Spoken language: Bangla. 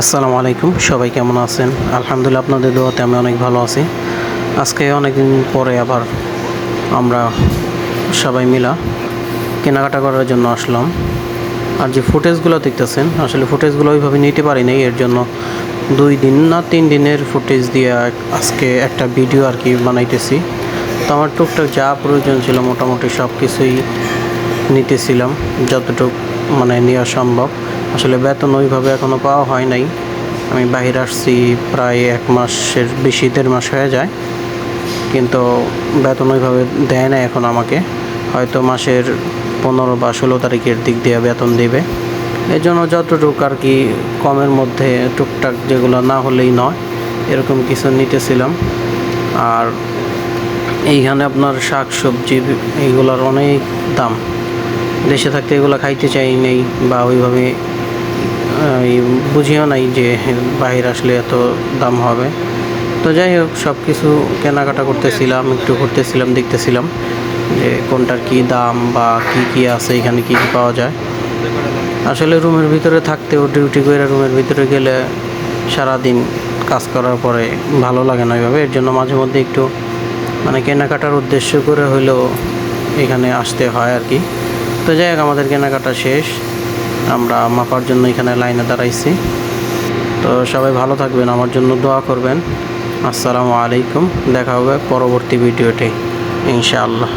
আসসালামু আলাইকুম। সবাই কেমন আছেন? আলহামদুলিল্লাহ আপনাদের দোয়াতে আমি অনেক ভালো আছি। আজকে অনেকদিন পরে আবার আমরা সবাই মিলা কেনাকাটা করার জন্য আসলাম। আর যে ফুটেজগুলো দেখতেছেন, আসলে ফুটেজগুলো ওইভাবে নিতে পারি নাই। এর জন্য দুই দিন না তিন দিনের ফুটেজ দিয়ে আজকে একটা ভিডিও আর কি বানাইতেছি। তো আমার টুকটাক যা প্রয়োজন ছিল মোটামুটি সব কিছুই নিতেছিলাম, যতটুকু মানে নেওয়া সম্ভব। আসলে বেতন ওইভাবে এখনও পাওয়া হয় নাই। আমি বাইরে আসছি প্রায় এক মাসের, বেশি দেড় মাস হয়ে যায়। কিন্তু বেতন ওইভাবে দেয় না এখন আমাকে। হয়তো মাসের পনেরো বা ষোলো তারিখের দিক দিয়ে বেতন দেবে। এই জন্য যতটুকু আর কি কমের মধ্যে টুকটাক যেগুলো না হলেই নয়, এরকম কিছু নিতেছিলাম। আর এইখানে আপনার শাক সবজি এইগুলোর অনেক দাম। দেশে থাকতে এগুলো খাইতে চাই নেই বা ওইভাবে বুঝিও নাই যে বাইরে আসলে এত দাম হবে। তো যাই হোক সব কিছু কেনাকাটা করতেছিলাম, একটু ঘুরতেছিলাম, দেখতেছিলাম যে কোনটার কি দাম বা কি কি আছে, এখানে কি কি পাওয়া যায়। আসলে রুমের ভিতরে থাকতেও ডিউটি করে রুমের ভিতরে গেলে সারাদিন কাজ করার পরে ভালো লাগে না এভাবে এর জন্য মাঝে মধ্যে একটু মানে কেনাকাটার উদ্দেশ্য করে হলেও এখানে আসতে হয় আর কি। তো যাই হোক, আমাদের কেনাকাটা শেষ। আমরা মাপার জন্য এখানে লাইনে দাঁড়াইছি। তো সবাই ভালো থাকবেন, আমার জন্য দোয়া করবেন। আসসালামু আলাইকুম, দেখা হবে পরবর্তী ভিডিওটি ইনশাআল্লাহ।